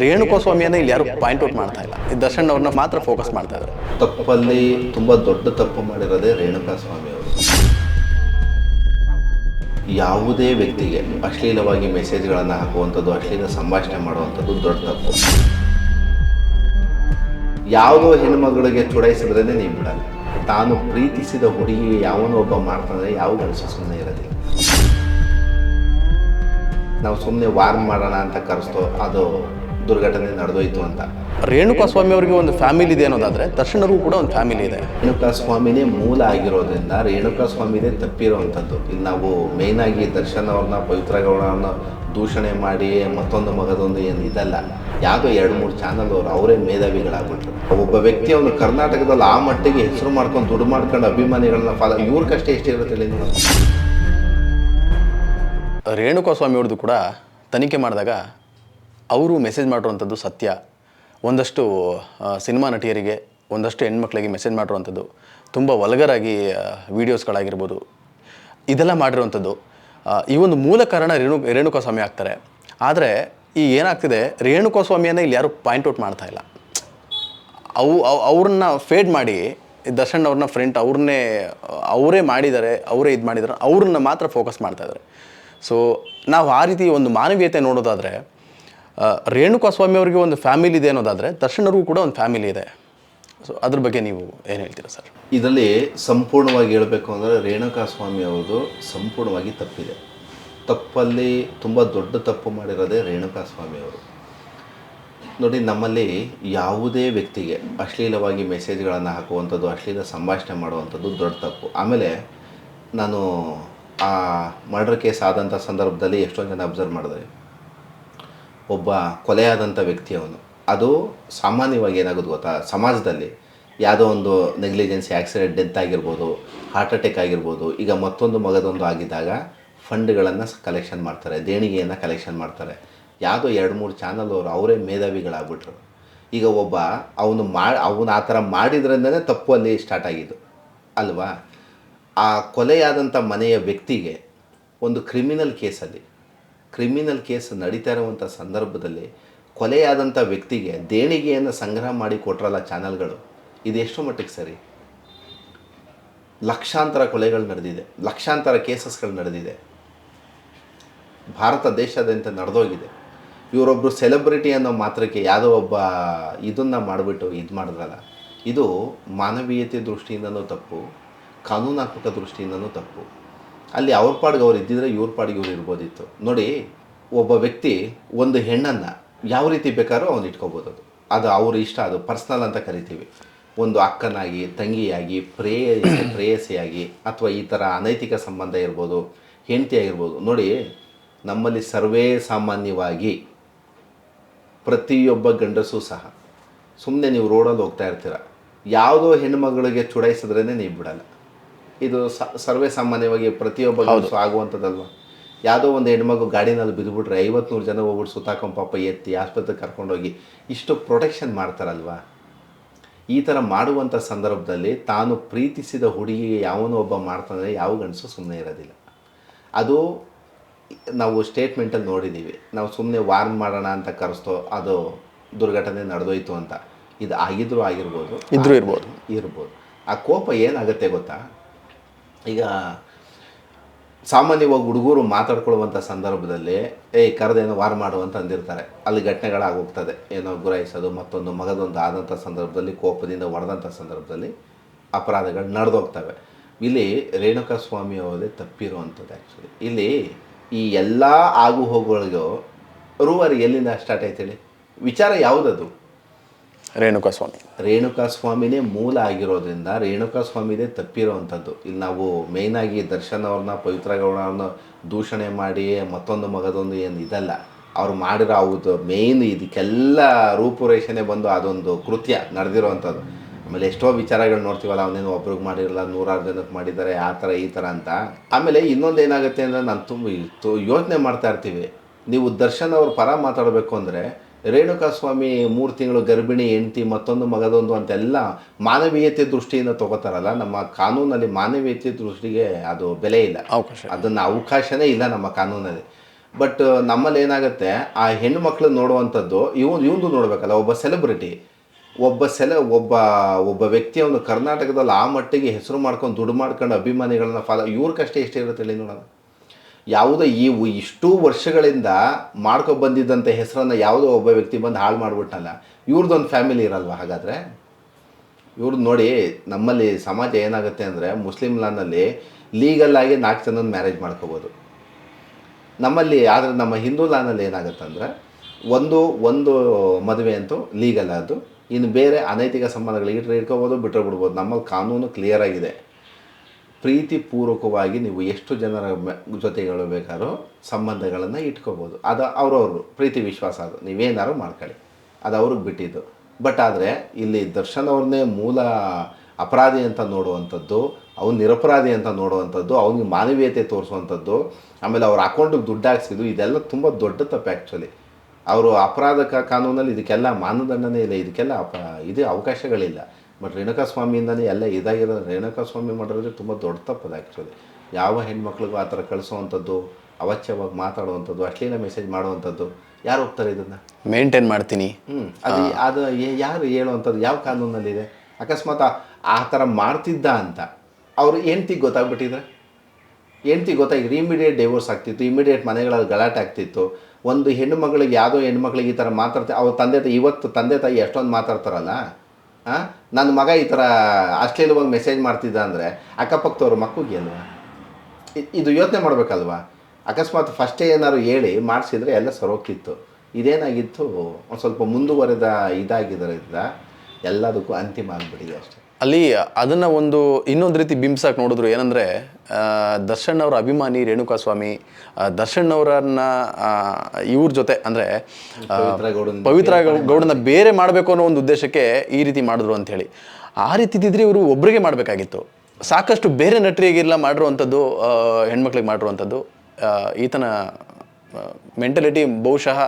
ರೇಣುಕಾ ಸ್ವಾಮಿಯನ್ನ ಇಲ್ಲಿ ಯಾರು point out ಮಾಡ್ತಾ ಇಲ್ಲ. ಈ ದರ್ಶನ್ ಅವ್ರನ್ನ ಮಾತ್ರ ಫೋಕಸ್ ಮಾಡ್ತಾ ಇದ್ದಾರೆ. ತಪ್ಪಲ್ಲಿ ತುಂಬಾ ದೊಡ್ಡ ತಪ್ಪು ಮಾಡಿರೋದೇ ರೇಣುಕಾ ಸ್ವಾಮಿ ಅವರು. ಯಾವುದೇ ವ್ಯಕ್ತಿಗೆ ಅಶ್ಲೀಲವಾಗಿ ಮೆಸೇಜ್ಗಳನ್ನು ಹಾಕುವಂಥದ್ದು, ಅಶ್ಲೀಲ ಸಂಭಾಷಣೆ ಮಾಡುವಂಥದ್ದು ದೊಡ್ಡ ತಪ್ಪು. ಯಾವುದೋ ಹೆಣ್ಮಗಳಿಗೆ ಚುಡಾಯಿಸಿದ್ರೇ ನೀವು ಬಿಡಲ್ಲ. ತಾನು ಪ್ರೀತಿಸಿದ ಹುಡುಗಿ ಯಾವನೋ ಒಬ್ಬ ಮಾಡ್ತಾನೆ, ಯಾವ ಕೆಲಸ ಸುಮ್ಮನೆ ಇರೋದಿಲ್ಲ ನಾವು ಸುಮ್ಮನೆ ವಾರ್ನ್ ಮಾಡೋಣ ಅಂತ ಕರೆಸ್ತೋ ಅದು ದುರ್ಘಟನೆ ನಡೆದೋಯ್ತು ಅಂತ. ರೇಣುಕಾ ಸ್ವಾಮಿ ಅವರಿಗೆ ಒಂದು ಫ್ಯಾಮಿಲಿ ಇದೆ ಅನ್ನೋದಾದ್ರೆ ದರ್ಶನರು ಕೂಡ ಒಂದು ಫ್ಯಾಮಿಲಿ ಇದೆ. ರೇಣುಕಾ ಸ್ವಾಮಿನೇ ಮೂಲ ಆಗಿರೋದ್ರಿಂದ ರೇಣುಕಾ ಸ್ವಾಮಿನೇ ತಪ್ಪಿರುವಂಥದ್ದು ಇಲ್ಲಿ ನಾವು ಮೇಯ್ನಾಗಿ ಆಗಿ ದರ್ಶನ್ ಅವ್ರನ್ನ ಪವಿತ್ರ ಗೌಡವನ್ನ ದೂಷಣೆ ಮಾಡಿ ಮತ್ತೊಂದು ಮಗದೊಂದು ಏನು ಇದಲ್ಲ. ಯಾವುದೋ ಎರಡು ಮೂರು ಚಾನಲ್ ಅವರು ಅವರೇ ಮೇಧಾವಿಗಳಾಗ್ಬಿಟ್ರು. ಒಬ್ಬ ವ್ಯಕ್ತಿ ಅವನು ಕರ್ನಾಟಕದಲ್ಲಿ ಆ ಮಟ್ಟಿಗೆ ಹೆಸರು ಮಾಡ್ಕೊಂಡು ದುಡ್ಡು ಮಾಡ್ಕೊಂಡು ಅಭಿಮಾನಿಗಳನ್ನ ಫಾಲೋ ಇವ್ರ ಕಷ್ಟ ಎಷ್ಟಿರುತ್ತೆ ನೋಡೋಣ. ರೇಣುಕಾ ಸ್ವಾಮಿ ಅವ್ರದ್ದು ಕೂಡ ತನಿಖೆ ಮಾಡಿದಾಗ ಅವರು ಮೆಸೇಜ್ ಮಾಡಿರುವಂಥದ್ದು ಸತ್ಯ. ಒಂದಷ್ಟು ಸಿನಿಮಾ ನಟಿಯರಿಗೆ, ಒಂದಷ್ಟು ಹೆಣ್ಮಕ್ಳಿಗೆ ಮೆಸೇಜ್ ಮಾಡಿರುವಂಥದ್ದು. ತುಂಬ ವಲ್ಗರಾಗಿ ವೀಡಿಯೋಸ್ಗಳಾಗಿರ್ಬೋದು. ಇದೆಲ್ಲ ಮಾಡಿರುವಂಥದ್ದು. ಈ ಒಂದು ಮೂಲ ಕಾರಣ ರೇಣು, ರೇಣುಕಾಸ್ವಾಮಿ ಆಗ್ತಾರೆ. ಆದರೆ, ಈ ಏನಾಗ್ತಿದೆ, ರೇಣುಕಾಸ್ವಾಮಿಯನ್ನು ಇಲ್ಲಿ ಯಾರು ಪಾಯಿಂಟ್ ಔಟ್ ಮಾಡ್ತಾ ಇಲ್ಲ. ಅವು, ಅವ್ರನ್ನ ಫೇಡ್ ಮಾಡಿ, ದರ್ಶನ್ ಅವ್ರನ್ನ ಫ್ರೆಂಡ್, ಅವ್ರನ್ನೇ, ಅವರೇ ಮಾಡಿದ್ದಾರೆ, ಅವರೇ ಇದು ಮಾಡಿದ್ದಾರೆ, ಅವ್ರನ್ನ ಮಾತ್ರ ಫೋಕಸ್ ಮಾಡ್ತಾ ಇದ್ದಾರೆ. ಸೊ, ನಾವು ಆ ರೀತಿ ಒಂದು ಮಾನವೀಯತೆ ನೋಡೋದಾದರೆ ಆ, ರೇಣುಕಾ ಸ್ವಾಮಿ ಅವರಿಗೆ ಒಂದು ಫ್ಯಾಮಿಲಿ ಇದೆ ಅನ್ನೋದಾದರೆ ದರ್ಶನರಿಗೂ ಕೂಡ ಒಂದು ಫ್ಯಾಮಿಲಿ ಇದೆ. ಸೊ ಅದ್ರ ಬಗ್ಗೆ ನೀವು ಏನು ಹೇಳ್ತೀರಾ ಸರ್? ಇದರಲ್ಲಿ ಸಂಪೂರ್ಣವಾಗಿ ಹೇಳಬೇಕು ಅಂದರೆ ರೇಣುಕಾ ಸ್ವಾಮಿ ಅವ್ರದ್ದು ಸಂಪೂರ್ಣವಾಗಿ ತಪ್ಪಿದೆ. ತಪ್ಪಲ್ಲಿ ತುಂಬ ದೊಡ್ಡ ತಪ್ಪು ಮಾಡಿರೋದೇ ರೇಣುಕಾ ಸ್ವಾಮಿ ಅವರು. ನೋಡಿ ನಮ್ಮಲ್ಲಿ ಯಾವುದೇ ವ್ಯಕ್ತಿಗೆ ಅಶ್ಲೀಲವಾಗಿ ಮೆಸೇಜ್ಗಳನ್ನು ಹಾಕುವಂಥದ್ದು ಅಶ್ಲೀಲ ಸಂಭಾಷಣೆ ಮಾಡುವಂಥದ್ದು ದೊಡ್ಡ ತಪ್ಪು. ಆಮೇಲೆ ನಾನು ಆ ಮರ್ಡರ್ ಕೇಸ್ ಆದಂಥ ಸಂದರ್ಭದಲ್ಲಿ ಎಷ್ಟೊಂದು ಜನ ಅಬ್ಸರ್ವ್ ಮಾಡಿದೆ ಒಬ್ಬ ಕೊಲೆಯಾದಂಥ ವ್ಯಕ್ತಿ ಅವನು. ಅದು ಸಾಮಾನ್ಯವಾಗಿ ಏನಾಗೋದು ಗೊತ್ತಾ? ಸಮಾಜದಲ್ಲಿ ಯಾವುದೋ ಒಂದು ನೆಗ್ಲಿಜೆನ್ಸಿ, ಆಕ್ಸಿಡೆಂಟ್, ಡೆತ್ ಆಗಿರ್ಬೋದು, ಹಾರ್ಟ್ ಅಟ್ಯಾಕ್ ಆಗಿರ್ಬೋದು, ಈಗ ಮತ್ತೊಂದು ಮಗದೊಂದು ಆಗಿದ್ದಾಗ ಫಂಡ್ಗಳನ್ನು ಕಲೆಕ್ಷನ್ ಮಾಡ್ತಾರೆ, ದೇಣಿಗೆಯನ್ನು ಕಲೆಕ್ಷನ್ ಮಾಡ್ತಾರೆ. ಯಾವುದೋ ಎರಡು ಮೂರು ಚಾನಲ್ ಅವರು ಅವರೇ ಮೇಧಾವಿಗಳಾಗ್ಬಿಟ್ರು. ಈಗ ಒಬ್ಬ ಅವನು ಮಾ, ಅವನು ಆ ಥರ ಮಾಡಿದ್ರಿಂದನೇ ತಪ್ಪು ಅಲ್ಲಿ ಸ್ಟಾರ್ಟ್ ಆಗಿದ್ದು. ಅಲ್ವಾ? ಆ ಕೊಲೆಯಾದಂಥ ಮನೆಯ ವ್ಯಕ್ತಿಗೆ ಒಂದು ಕ್ರಿಮಿನಲ್ ಕೇಸಲ್ಲಿ ಕ್ರಿಮಿನಲ್ ಕೇಸ್ ನಡೀತಾ ಇರುವಂಥ ಸಂದರ್ಭದಲ್ಲಿ ಕೊಲೆಯಾದಂಥ ವ್ಯಕ್ತಿಗೆ ದೇಣಿಗೆಯನ್ನು ಸಂಗ್ರಹ ಮಾಡಿ ಕೊಟ್ರಲ್ಲ ಚಾನಲ್ಗಳು? ಎಷ್ಟು ಮಟ್ಟಿಗೆ ಸರಿ. ಲಕ್ಷಾಂತರ ಕೊಲೆಗಳು ನಡೆದಿದೆ. ಲಕ್ಷಾಂತರ ಕೇಸಸ್ಗಳು ನಡೆದಿದೆ. ಭಾರತ ದೇಶಾದ್ಯಂತ ನಡೆದೋಗಿದೆ. ಇವರೊಬ್ಬರು ಸೆಲೆಬ್ರಿಟಿ ಅನ್ನೋ ಮಾತ್ರಕ್ಕೆ ಯಾವುದೋ ಒಬ್ಬ ಇದನ್ನು ಮಾಡಿಬಿಟ್ಟು ಇದು ಮಾಡಿದ್ರಲ್ಲ. ಇದು ಮಾನವೀಯತೆ ದೃಷ್ಟಿಯಿಂದನೂ ತಪ್ಪು, ಕಾನೂನಾತ್ಮಕ ದೃಷ್ಟಿಯಿಂದನೂ ತಪ್ಪು. ಅಲ್ಲಿ ಅವ್ರ ಪಾಡಿಗೆ ಅವ್ರು ಇದ್ದಿದ್ರೆ ಇವ್ರ ಪಾಡಿಗೆ ಇವ್ರು ಇರ್ಬೋದಿತ್ತು. ನೋಡಿ, ಒಬ್ಬ ವ್ಯಕ್ತಿ ಒಂದು ಹೆಣ್ಣನ್ನು ಯಾವ ರೀತಿ ಬೇಕಾದ್ರೂ ಅವ್ನು ಇಟ್ಕೋಬೋದು ಅದು. ಅವ್ರ ಇಷ್ಟ, ಅದು ಪರ್ಸ್ನಲ್ ಅಂತ ಕರಿತೀವಿ. ಒಂದು ಅಕ್ಕನಾಗಿ, ತಂಗಿಯಾಗಿ, ಪ್ರೇಯಸಿ, ಪ್ರೇಯಸಿಯಾಗಿ ಅಥವಾ ಈ ಥರ ಅನೈತಿಕ ಸಂಬಂಧ ಇರ್ಬೋದು, ಹೆಂಡತಿ ಆಗಿರ್ಬೋದು. ನೋಡಿ, ನಮ್ಮಲ್ಲಿ ಸರ್ವೇ ಸಾಮಾನ್ಯವಾಗಿ ಪ್ರತಿಯೊಬ್ಬ ಗಂಡಸು ಸಹ ಸುಮ್ಮನೆ ನೀವು ರೋಡಲ್ಲಿ ಹೋಗ್ತಾ ಇರ್ತೀರ. ಯಾವುದೋ ಹೆಣ್ಮಗಳಿಗೆ ಚುಡಾಯಿಸಿದ್ರೇ ನೀವು ಬಿಡಲ್ಲ. ಇದು ಸ- ಸರ್ವೇ ಸಾಮಾನ್ಯವಾಗಿ ಪ್ರತಿಯೊಬ್ಬ ಆಗುವಂಥದ್ದಲ್ವ? ಯಾವುದೋ ಒಂದು ಹೆಣ್ಮಗು ಗಾಡಿನಲ್ಲಿ ಬಿದ್ದುಬಿಟ್ರೆ ಐವತ್ನೂರು ಜನ ಹೋಗ್ಬಿಟ್ಟು ಸುತ್ತಾಕೊಂಡು ಪಾಪ ಎತ್ತಿ ಆಸ್ಪತ್ರೆಗೆ ಕರ್ಕೊಂಡೋಗಿ ಇಷ್ಟು ಪ್ರೊಟೆಕ್ಷನ್ ಮಾಡ್ತಾರಲ್ವಾ? ಈ ಥರ ಮಾಡುವಂಥ ಸಂದರ್ಭದಲ್ಲಿ ತಾನು ಪ್ರೀತಿಸಿದ ಹುಡುಗಿಗೆ ಯಾವನೋ ಒಬ್ಬ ಮಾಡ್ತಾನೆ ಯಾವ ಗಂಡಸು ಸುಮ್ಮನೆ ಇರೋದಿಲ್ಲ. ಅದು ನಾವು ಸ್ಟೇಟ್ಮೆಂಟಲ್ಲಿ ನೋಡಿದ್ದೀವಿ ನಾವು ಸುಮ್ಮನೆ ವಾರ್ನ್ ಮಾಡೋಣ ಅಂತ ಕರೆಸ್ತೋ ಅದು ದುರ್ಘಟನೆ ನಡೆದೋಯ್ತು ಅಂತ. ಇದು ಆಗಿದ್ರೂ ಆಗಿರ್ಬೋದು ಇದ್ರೂ ಇರ್ಬೋದು. ಇರ್ಬೋದು. ಆ ಕೋಪ ಏನಾಗುತ್ತೆ ಗೊತ್ತಾ? ಈಗ ಸಾಮಾನ್ಯವಾಗಿ ಹುಡುಗರು ಮಾತಾಡ್ಕೊಳ್ಳುವಂಥ ಸಂದರ್ಭದಲ್ಲಿ, ಏಯ್ ಕರೆದೇನೋ ವಾರ ಮಾಡು ಅಂತ ಅಂದಿರ್ತಾರೆ. ಅಲ್ಲಿ ಘಟನೆಗಳಾಗೋಗ್ತದೆ ಏನೋ ಗುರಾಯಿಸೋದು, ಮತ್ತೊಂದು ಮಗದೊಂದು ಆದಂಥ ಸಂದರ್ಭದಲ್ಲಿ, ಕೋಪದಿಂದ ಹೊಡೆದಂಥ ಸಂದರ್ಭದಲ್ಲಿ ಅಪರಾಧಗಳು ನಡೆದೋಗ್ತವೆ. ಇಲ್ಲಿ ರೇಣುಕಾ ಸ್ವಾಮಿ ಅವರೇ ತಪ್ಪಿರುವಂಥದ್ದು ಆ್ಯಕ್ಚುಲಿ ಇಲ್ಲಿ ಈ ಎಲ್ಲ ಆಗು ಹೋಗುಗಳಿಗೂ ರೂವಾರಿ ಎಲ್ಲಿಂದ ಸ್ಟಾರ್ಟ್ ಆಯ್ತು ಹೇಳಿ ವಿಚಾರ ಯಾವುದದು? ರೇಣುಕಾ ಸ್ವಾಮಿ ರೇಣುಕಾ ಸ್ವಾಮಿನೇ ಮೂಲ ಆಗಿರೋದ್ರಿಂದ ರೇಣುಕಾ ಸ್ವಾಮಿನೇ ತಪ್ಪಿರೋವಂಥದ್ದು ಇಲ್ಲಿ ನಾವು ಮೇಯ್ನಾಗಿ ದರ್ಶನ್ ಅವ್ರನ್ನ, ಪವಿತ್ರ ಗೌಡರನ್ನ ದೂಷಣೆ ಮಾಡಿ, ಮತ್ತೊಂದು ಮಗದೊಂದು ಏನು ಇದಲ್ಲ, ಅವ್ರು ಮಾಡಿರೋ ಅವ್ರದ್ದು ಮೇಯ್ನ್ ಇದಕ್ಕೆಲ್ಲ ರೂಪುರೇಷಣೆ ಬಂದು ಅದೊಂದು ಕೃತ್ಯ ನಡೆದಿರೋವಂಥದ್ದು ಆಮೇಲೆ ಎಷ್ಟೋ ವಿಚಾರಗಳು ನೋಡ್ತೀವಲ್ಲ, ಅವನೇನು ಒಬ್ರಿಗೆ ಮಾಡಿರಲ್ಲ, ನೂರಾರು ಜನಕ್ಕೆ ಮಾಡಿದ್ದಾರೆ, ಆ ಥರ ಈ ಥರ ಅಂತ. ಆಮೇಲೆ ಇನ್ನೊಂದು ಏನಾಗುತ್ತೆ ಅಂದರೆ ನಾನು ತುಂಬ ಯೋಚನೆ ಮಾಡ್ತಾ ಇರ್ತೀವಿ. ನೀವು ದರ್ಶನ್ ಅವ್ರ ಪರ ಮಾತಾಡಬೇಕು ಅಂದರೆ ರೇಣುಕಾ ಸ್ವಾಮಿ ಮೂರು ತಿಂಗಳು ಗರ್ಭಿಣಿ ಹೆಂಡತಿ ಮತ್ತೊಂದು ಮಗದೊಂದು ಅಂತೆಲ್ಲ ಮಾನವೀಯತೆ ದೃಷ್ಟಿಯಿಂದ ತಗೋತಾರಲ್ಲ ನಮ್ಮ ಕಾನೂನಲ್ಲಿ ಮಾನವೀಯತೆ ದೃಷ್ಟಿಗೆ ಅದು ಬೆಲೆ ಇಲ್ಲ. ಅವಕಾಶ ಅದನ್ನು ಅವಕಾಶನೇ ಇಲ್ಲ ನಮ್ಮ ಕಾನೂನಲ್ಲಿ. ಬಟ್ ನಮ್ಮಲ್ಲಿ ಏನಾಗುತ್ತೆ ಆ ಹೆಣ್ಣು ಮಕ್ಕಳು ನೋಡುವಂಥದ್ದು ಇವನು ಇವೊಂದು ನೋಡಬೇಕಲ್ಲ ಒಬ್ಬ ಸೆಲೆಬ್ರಿಟಿ ಒಬ್ಬ ಸೆಲೆ ಒಬ್ಬ ಒಬ್ಬ ವ್ಯಕ್ತಿ ಅವನು ಕರ್ನಾಟಕದಲ್ಲಿ ಆ ಮಟ್ಟಿಗೆ ಹೆಸರು ಮಾಡ್ಕೊಂಡು ದುಡ್ಡು ಮಾಡ್ಕೊಂಡು ಅಭಿಮಾನಿಗಳನ್ನ ಫಾಲೋ ಇವ್ರ ಕಷ್ಟ ಎಷ್ಟಿರುತ್ತೆ ಹೇಳಿ ನೋಡೋಣ. ಯಾವುದೋ ಈ ಇಷ್ಟು ವರ್ಷಗಳಿಂದ ಮಾಡ್ಕೊ ಬಂದಿದ್ದಂಥ ಹೆಸರನ್ನು ಯಾವುದೋ ಒಬ್ಬ ವ್ಯಕ್ತಿ ಬಂದು ಹಾಳು ಮಾಡಿಬಿಟ್ಟಲ್ಲ ಇವ್ರದ್ದೊಂದು ಫ್ಯಾಮಿಲಿ ಇರಲ್ವ ಹಾಗಾದರೆ? ಇವ್ರದ್ದು ನೋಡಿ ನಮ್ಮಲ್ಲಿ ಸಮಾಜ ಏನಾಗುತ್ತೆ ಅಂದರೆ ಮುಸ್ಲಿಂ ಲಾನಲ್ಲಿ ಲೀಗಲ್ಲಾಗಿ ನಾಲ್ಕು ಜನನ ಮ್ಯಾರೇಜ್ ಮಾಡ್ಕೋಬೋದು. ನಮ್ಮಲ್ಲಿ, ಆದರೆ ನಮ್ಮ ಹಿಂದೂ ಲಾನಲ್ಲಿ ಏನಾಗುತ್ತೆ ಅಂದರೆ ಒಂದು ಒಂದು ಮದುವೆ ಅಂತೂ ಲೀಗಲ್ ಅದು ಇನ್ನು ಬೇರೆ ಅನೈತಿಕ ಸಂಬಂಧಗಳು ಇಟ್ಟರೆ ಇಟ್ಕೋಬೋದು ಬಿಟ್ಟರೆ ಬಿಡ್ಬೋದು. ನಮ್ಮಲ್ಲಿ ಕಾನೂನು ಕ್ಲಿಯರ್ ಆಗಿದೆ. ಪ್ರೀತಿಪೂರ್ವಕವಾಗಿ ನೀವು ಎಷ್ಟು ಜನರ ಜೊತೆಗಳು ಬೇಕಾದ್ರೂ ಸಂಬಂಧಗಳನ್ನು ಇಟ್ಕೋಬೋದು. ಅದು ಅವ್ರವ್ರು ಪ್ರೀತಿ ವಿಶ್ವಾಸ ಅದು. ನೀವೇನಾದ್ರು ಮಾಡ್ಕೊಳ್ಳಿ. ಅದು ಅವ್ರಿಗೆ ಬಿಟ್ಟಿದ್ದು. ಬಟ್ ಆದರೆ ಇಲ್ಲಿ ದರ್ಶನ್ ಅವ್ರನ್ನೇ ಮೂಲ ಅಪರಾಧಿ ಅಂತ ನೋಡುವಂಥದ್ದು, ಅವ್ನು ನಿರಪರಾಧಿ ಅಂತ ನೋಡುವಂಥದ್ದು, ಅವ್ನಿಗೆ ಮಾನವೀಯತೆ ತೋರಿಸುವಂಥದ್ದು, ಆಮೇಲೆ ಅವ್ರ ಅಕೌಂಟಿಗೆ ದುಡ್ಡು ಹಾಕ್ಸಿದ್ದು, ಇದೆಲ್ಲ ತುಂಬ ದೊಡ್ಡ ತಪ್ಪು ಆ್ಯಕ್ಚುಲಿ ಅವರು ಅಪರಾಧ ಕಾನೂನಲ್ಲಿ ಇದಕ್ಕೆಲ್ಲ ಮಾನದಂಡನೇ ಇಲ್ಲ. ಇದಕ್ಕೆಲ್ಲ ಅಪ, ಇದು ಅವಕಾಶಗಳಿಲ್ಲ. ಬಟ್ ರೇಣುಕಾ ಸ್ವಾಮಿಯಿಂದನೇ ಎಲ್ಲ ಇದಾಗಿರೋದು. ರೇಣುಕಾ ಸ್ವಾಮಿ ಮಾಡಿರೋದು ತುಂಬ ದೊಡ್ಡ ತಪ್ಪದು ಆ್ಯಕ್ಚುಲಿ ಯಾವ ಹೆಣ್ಮಕ್ಳಿಗೂ ಆ ಥರ ಕಳಿಸೋವಂಥದ್ದು ಅವಾಚ್ಯವಾಗಿ ಮಾತಾಡುವಂಥದ್ದು ಅಶ್ಲೀಲ ಮೆಸೇಜ್ ಮಾಡುವಂಥದ್ದು ಯಾರು ಹೋಗ್ತಾರೆ ಇದನ್ನು? ಮೇಂಟೈನ್ ಮಾಡ್ತೀನಿ. ಹ್ಞೂ ಅದು ಅದು ಯಾರು ಹೇಳುವಂಥದ್ದು ಯಾವ ಕಾನೂನಲ್ಲಿದೆ? ಅಕಸ್ಮಾತ್ ಆ- ಥರ ಮಾಡ್ತಿದ್ದ ಅಂತ ಅವರು ಹೆಂಡ್ತಿಗೆ ಗೊತ್ತಾಗ್ಬಿಟ್ಟಿದ್ರೆ? ಹೆಂಡ್ತಿ ಗೊತ್ತಾಗಿದ್ರೆ ಇಮಿಡಿಯೇಟ್ ಡೈವೋರ್ಸ್ ಆಗ್ತಿತ್ತು ಇಮಿಡಿಯೇಟ್ ಮನೆಗಳಲ್ಲಿ ಗಲಾಟೆ ಆಗ್ತಿತ್ತು. ಒಂದು ಹೆಣ್ಣು ಮಗಳಿಗೆ ಯಾವುದೋ ಹೆಣ್ಮಕ್ಳಿಗೆ ಈ ಥರ ಮಾತಾಡ್ತಾರೆ ಅವ್ರ ತಂದೆ ತಾಯಿ ಇವತ್ತು ತಂದೆ ತಾಯಿ ಎಷ್ಟೊಂದು ಮಾತಾಡ್ತಾರಲ್ಲ? ಹಾಂ ನನ್ನ ಮಗ ಈ ಥರ ಅಶ್ಲೀಲವಾಗಿ ಮೆಸೇಜ್ ಮಾಡ್ತಿದ್ದ ಅಂದರೆ, ಅಕ್ಕಪಕ್ಕದವ್ರ ಮಕ್ಕಳಿಗೆ ಅಲ್ವಾ ಇದು ಯೋಚನೆ ಮಾಡಬೇಕಲ್ವಾ? ಅಕಸ್ಮಾತ್ ಫಸ್ಟೇ ಏನಾದ್ರು ಹೇಳಿ ಮಾಡಿಸಿದ್ರೆ ಎಲ್ಲ ಸರೋಗ್ತಿತ್ತು ಇದೇನಾಗಿತ್ತು? ಒಂದು ಸ್ವಲ್ಪ ಮುಂದುವರೆದ ಇದಾಗಿದ್ದರಿಂದ ಎಲ್ಲದಕ್ಕೂ ಅಂತಿಮ ಆಗಿಬಿಟ್ಟಿದೆ ಅಷ್ಟೇ. ಅಲ್ಲಿ ಅದನ್ನು ಒಂದು ಇನ್ನೊಂದು ರೀತಿ ಬಿಂಬಿಸಕ್ಕೆ ನೋಡಿದ್ರು ಏನಂದರೆ ದರ್ಶನ್ ಅವರ ಅಭಿಮಾನಿ ರೇಣುಕಾಸ್ವಾಮಿ ಸ್ವಾಮಿ ದರ್ಶನ್ ಅವರನ್ನ ಇವ್ರ ಜೊತೆ ಅಂದರೆ ಪವಿತ್ರ ಗೌಡನ್ ಬೇರೆ ಮಾಡಬೇಕು ಅನ್ನೋ ಒಂದು ಉದ್ದೇಶಕ್ಕೆ ಈ ರೀತಿ ಮಾಡಿದ್ರು ಅಂಥೇಳಿ ಆ ರೀತಿ ಇದ್ದಿದ್ರೆ ಇವರು ಒಬ್ಬರಿಗೆ ಮಾಡಬೇಕಾಗಿತ್ತು. ಸಾಕಷ್ಟು ಬೇರೆ ನಟರಿಗೆಲ್ಲ ಮಾಡಿರುವಂಥದ್ದು ಹೆಣ್ಮಕ್ಳಿಗೆ ಮಾಡಿರುವಂಥದ್ದು ಈತನ ಮೆಂಟಲಿಟಿ ಬಹುಶಃ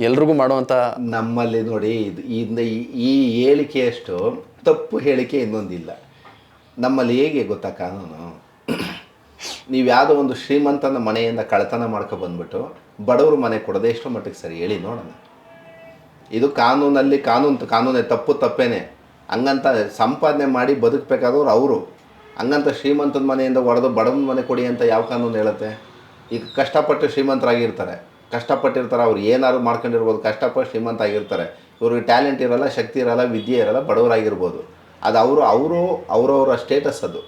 ಎಲ್ರಿಗೂ ಮಾಡುವಂಥ ನಮ್ಮಲ್ಲಿ ನೋಡಿ ಇದು ಇಂದ ಈ- ಈ ಹೇಳಿಕೆಯಷ್ಟು ತಪ್ಪು ಹೇಳಿಕೆ ಇನ್ನೊಂದಿಲ್ಲ. ನಮ್ಮಲ್ಲಿ ಹೇಗೆ ಗೊತ್ತಾ ಕಾನೂನು? ನೀವು ಯಾವುದೋ ಒಂದು ಶ್ರೀಮಂತನ ಮನೆಯಿಂದ ಕಳತನ ಮಾಡ್ಕೊ ಬಂದ್ಬಿಟ್ಟು ಬಡವರು ಮನೆ ಕೊಡದೆ ಎಷ್ಟೋ ಮಟ್ಟಿಗೆ ಸರಿ ಹೇಳಿ ನೋಡೋಣ. ಇದು ಕಾನೂನಲ್ಲಿ ಕಾನೂನು ಕಾನೂನೇ ತಪ್ಪು ತಪ್ಪೇನೆ. ಹಂಗಂತ ಸಂಪಾದನೆ ಮಾಡಿ ಬದುಕಬೇಕಾದವ್ರು ಅವರು. ಹಂಗಂತ ಶ್ರೀಮಂತನ ಮನೆಯಿಂದ ಹೊಡೆದು ಬಡವನ ಮನೆ ಕೊಡಿ ಅಂತ ಯಾವ ಕಾನೂನು ಹೇಳುತ್ತೆ? ಈಗ ಕಷ್ಟಪಟ್ಟು ಶ್ರೀಮಂತರಾಗಿರ್ತಾರೆ. ಕಷ್ಟಪಟ್ಟಿರ್ತಾರೆ, ಅವ್ರು ಏನಾದ್ರು ಮಾಡ್ಕೊಂಡಿರ್ಬೋದು, ಕಷ್ಟಪಟ್ಟು ಶ್ರೀಮಂತ ಆಗಿರ್ತಾರೆ, ಇವ್ರಿಗೆ ಟ್ಯಾಲೆಂಟ್ ಇರೋಲ್ಲ, ಶಕ್ತಿ ಇರೋಲ್ಲ, ವಿದ್ಯೆ ಇರೋಲ್ಲ, ಬಡವರಾಗಿರ್ಬೋದು. ಅದು ಅವರು ಅವರು, ಅವರವರ ಸ್ಟೇಟಸ್ ಅದು.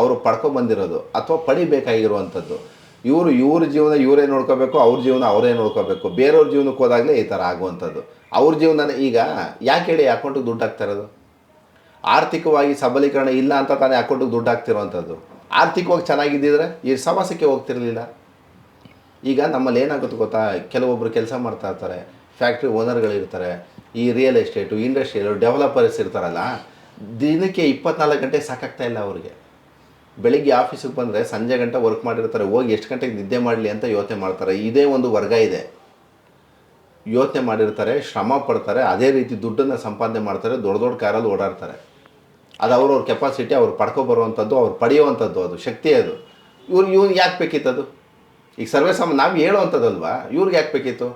ಅವರು ಪಡ್ಕೊಬಂದಿರೋದು ಅಥವಾ ಪಡಿಬೇಕಾಗಿರುವಂಥದ್ದು. ಇವರು, ಇವ್ರ ಜೀವನ ಇವರೇ ನೋಡ್ಕೋಬೇಕು, ಅವ್ರ ಜೀವನ ಅವರೇ ನೋಡ್ಕೋಬೇಕು. ಬೇರೆಯವ್ರ ಜೀವನಕ್ಕೆ ಹೋದಾಗಲೇ ಈ ಥರ ಆಗುವಂಥದ್ದು. ಅವ್ರ ಜೀವನನೇ ಈಗ ಯಾಕೆ ಹೇಳಿ ಅಕೌಂಟಿಗೆ ದುಡ್ಡು ಹಾಕ್ತಾ ಇರೋದು? ಆರ್ಥಿಕವಾಗಿ ಸಬಲೀಕರಣ ಇಲ್ಲ ಅಂತ ತಾನೇ ಅಕೌಂಟಿಗೆ ದುಡ್ಡು ಹಾಕ್ತಿರೋವಂಥದ್ದು. ಆರ್ಥಿಕವಾಗಿ ಚೆನ್ನಾಗಿದ್ದಿದ್ರೆ ಈ ಸಮಾಸಕ್ಕೆ ಹೋಗ್ತಿರ್ಲಿಲ್ಲ. ಈಗ ನಮ್ಮಲ್ಲಿ ಏನಾಗುತ್ತೆ ಗೊತ್ತಾ? ಕೆಲವೊಬ್ಬರು ಕೆಲಸ ಮಾಡ್ತಾ ಇರ್ತಾರೆ ಫ್ಯಾಕ್ಟ್ರಿ ಓನರ್ಗಳಿರ್ತಾರೆ ಈ ರಿಯಲ್ ಎಸ್ಟೇಟು ಇಂಡಸ್ಟ್ರಿಯಲ್ ಡೆವಲಪರ್ಸ್ ಇರ್ತಾರಲ್ಲ, ದಿನಕ್ಕೆ ಇಪ್ಪತ್ನಾಲ್ಕು ಗಂಟೆ ಸಾಕಾಗ್ತಾ ಇಲ್ಲ ಅವ್ರಿಗೆ. ಬೆಳಿಗ್ಗೆ ಆಫೀಸಿಗೆ ಬಂದರೆ ಸಂಜೆ ಗಂಟೆ ವರ್ಕ್ ಮಾಡಿರ್ತಾರೆ, ಹೋಗಿ ಎಷ್ಟು ಗಂಟೆಗೆ ನಿದ್ದೆ ಮಾಡಲಿ ಅಂತ ಯೋಚನೆ ಮಾಡ್ತಾರೆ. ಇದೇ ಒಂದು ವರ್ಗ ಇದೆ. ಯೋಚನೆ ಮಾಡಿರ್ತಾರೆ, ಶ್ರಮ ಪಡ್ತಾರೆ, ಅದೇ ರೀತಿ ದುಡ್ಡನ್ನು ಸಂಪಾದನೆ ಮಾಡ್ತಾರೆ, ದೊಡ್ಡ ದೊಡ್ಡ ಕಾರಲ್ಲಿ ಓಡಾಡ್ತಾರೆ. ಅದು ಅವ್ರವ್ರ ಕೆಪಾಸಿಟಿ ಅವ್ರು ಪಡ್ಕೊಬರುವಂಥದ್ದು ಅವ್ರು ಪಡೆಯುವಂಥದ್ದು ಅದು, ಶಕ್ತಿ ಅದು. ಇವ್ರು ಇವ್ನಿಗೆ ಯಾಕೆ ಬೇಕಿತ್ತದು? ಈಗ ಸರ್ವೇ ಸಾಮಾನ್ಯ ನಾವು ಹೇಳುವಂಥದ್ದಲ್ವಾ? ಇವ್ರಿಗೆ ಯಾಕೆ ಬೇಕಿತ್ತು?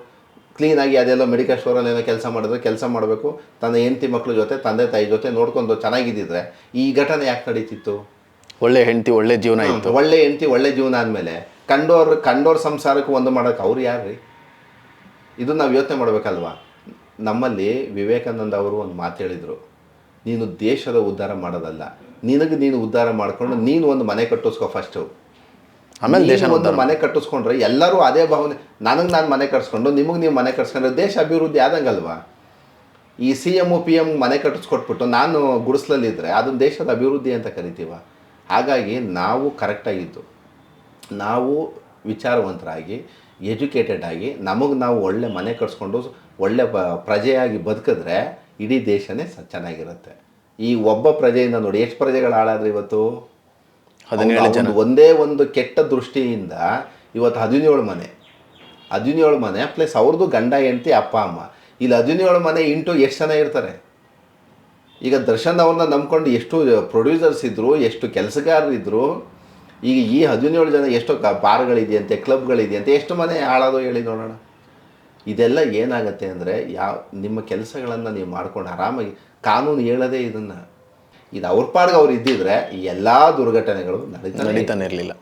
ಕ್ಲೀನಾಗಿ ಅದೆಲ್ಲ ಮೆಡಿಕಲ್ ಸ್ಟೋರಲ್ಲಿ ಏನೋ ಕೆಲಸ ಮಾಡಿದ್ರೆ ಕೆಲಸ ಮಾಡಬೇಕು. ತನ್ನ ಹೆಂಡತಿ ಮಕ್ಳ ಜೊತೆ ತಂದೆ ತಾಯಿ ಜೊತೆ ನೋಡ್ಕೊಂಡು ಚೆನ್ನಾಗಿದ್ದಿದ್ರೆ ಈ ಘಟನೆ ಯಾಕೆ ನಡೀತಿತ್ತು? ಒಳ್ಳೆ ಹೆಂಡತಿ ಒಳ್ಳೆ ಜೀವನ ಇತ್ತು. ಒಳ್ಳೆ ಹೆಂಡತಿ ಒಳ್ಳೆ ಜೀವನ ಆದಮೇಲೆ ಕಂಡೋರ್ ಕಂಡೋರ್ ಸಂಸಾರಕ್ಕೆ ಒಂದು ಮಾಡೋಕೆ ಅವ್ರು ಯಾರ್ರಿ? ಇದು ನಾವು ಯೋಚನೆ ಮಾಡಬೇಕಲ್ವಾ? ನಮ್ಮಲ್ಲಿ ವಿವೇಕಾನಂದ ಅವರು ಒಂದು ಮಾತು ಹೇಳಿದರು. ನೀನು ದೇಶದ ಉದ್ಧಾರ ಮಾಡೋದಲ್ಲ. ನಿನಗೆ ನೀನು ಉದ್ಧಾರ ಮಾಡಿಕೊಂಡು ನೀನು ಒಂದು ಮನೆ ಕಟ್ಟಿಸ್ಕೊ ಫಸ್ಟು ಆಮೇಲೆ ದೇಶ ಒಂದು ಮನೆ ಕಟ್ಟಿಸ್ಕೊಂಡ್ರೆ ಎಲ್ಲರೂ ಅದೇ ಭಾವನೆ ನನಗೆ ನಾನು ಮನೆ ಕಟ್ಸ್ಕೊಂಡು ನಿಮಗೆ ನೀವು ಮನೆ ಕಟ್ಸ್ಕೊಂಡ್ರೆ ದೇಶ ಅಭಿವೃದ್ಧಿ ಆದಂಗಲ್ವಾ? ಈ ಸಿ ಎಂ ಪಿ ಎಂ ಮನೆ ಕಟ್ಟಿಸ್ಕೊಟ್ಬಿಟ್ಟು ನಾನು ಗುಡಿಸ್ಲಲ್ಲಿದ್ದರೆ ಅದನ್ನು ದೇಶದ ಅಭಿವೃದ್ಧಿ ಅಂತ ಕರಿತೀವ? ಹಾಗಾಗಿ ನಾವು ಕರೆಕ್ಟಾಗಿದ್ದು ನಾವು ವಿಚಾರವಂತರಾಗಿ ಎಜುಕೇಟೆಡ್ ಆಗಿ ನಮಗೆ ನಾವು ಒಳ್ಳೆ ಮನೆ ಕಟ್ಸ್ಕೊಂಡು ಒಳ್ಳೆ ಪ್ರಜೆಯಾಗಿ ಬದುಕಿದ್ರೆ ಇಡೀ ದೇಶನೇ ಸ ಚೆನ್ನಾಗಿರುತ್ತೆ. ಈ ಒಬ್ಬ ಪ್ರಜೆಯಿಂದ ನೋಡಿ ಎಷ್ಟು ಪ್ರಜೆಗಳು ಹಾಳಾದ್ರೆ ಇವತ್ತು? ಹದಿನೇಳು ಅವ್ನು ಒಂದೇ ಒಂದು ಕೆಟ್ಟ ದೃಷ್ಟಿಯಿಂದ ಇವತ್ತು ಹದಿನೇಳು ಮನೆ. ಹದಿನೇಳು ಮನೆ ಪ್ಲಸ್ ಅವ್ರದ್ದು ಗಂಡ ಹೆಂಡತಿ ಅಪ್ಪ ಅಮ್ಮ. ಇಲ್ಲಿ ಹದಿನೇಳು ಮನೆ ಇಂಟು ಎಷ್ಟು ಜನ ಇರ್ತಾರೆ? ಈಗ ದರ್ಶನ್ ಅವ್ರನ್ನ ನಂಬ್ಕೊಂಡು ಎಷ್ಟು ಪ್ರೊಡ್ಯೂಸರ್ಸ್ ಇದ್ರು ಎಷ್ಟು ಕೆಲಸಗಾರರು ಇದ್ದರು ಈಗ ಈ ಹದಿನೇಳು ಜನ ಎಷ್ಟೋ ಕ ಬಾರ್ಗಳಿದೆಯಂತೆ ಕ್ಲಬ್ಗಳಿದೆಯಂತೆ ಎಷ್ಟು ಮನೆ ಹಾಳಾದೋ ಹೇಳಿ ನೋಡೋಣ. ಇದೆಲ್ಲ ಏನಾಗುತ್ತೆ ಅಂದರೆ ಯಾವ ನಿಮ್ಮ ಕೆಲಸಗಳನ್ನು ನೀವು ಮಾಡ್ಕೊಂಡು ಆರಾಮಾಗಿ ಕಾನೂನು ಹೇಳೋದೇ ಇದನ್ನು ಇದು ಅವ್ರ ಪಾಡ್ಗೆ ಅವ್ರು ಇದ್ದಿದ್ರೆ ಎಲ್ಲ ದುರ್ಘಟನೆಗಳು ನಡೀತಾನೆ ಇರಲಿಲ್ಲ.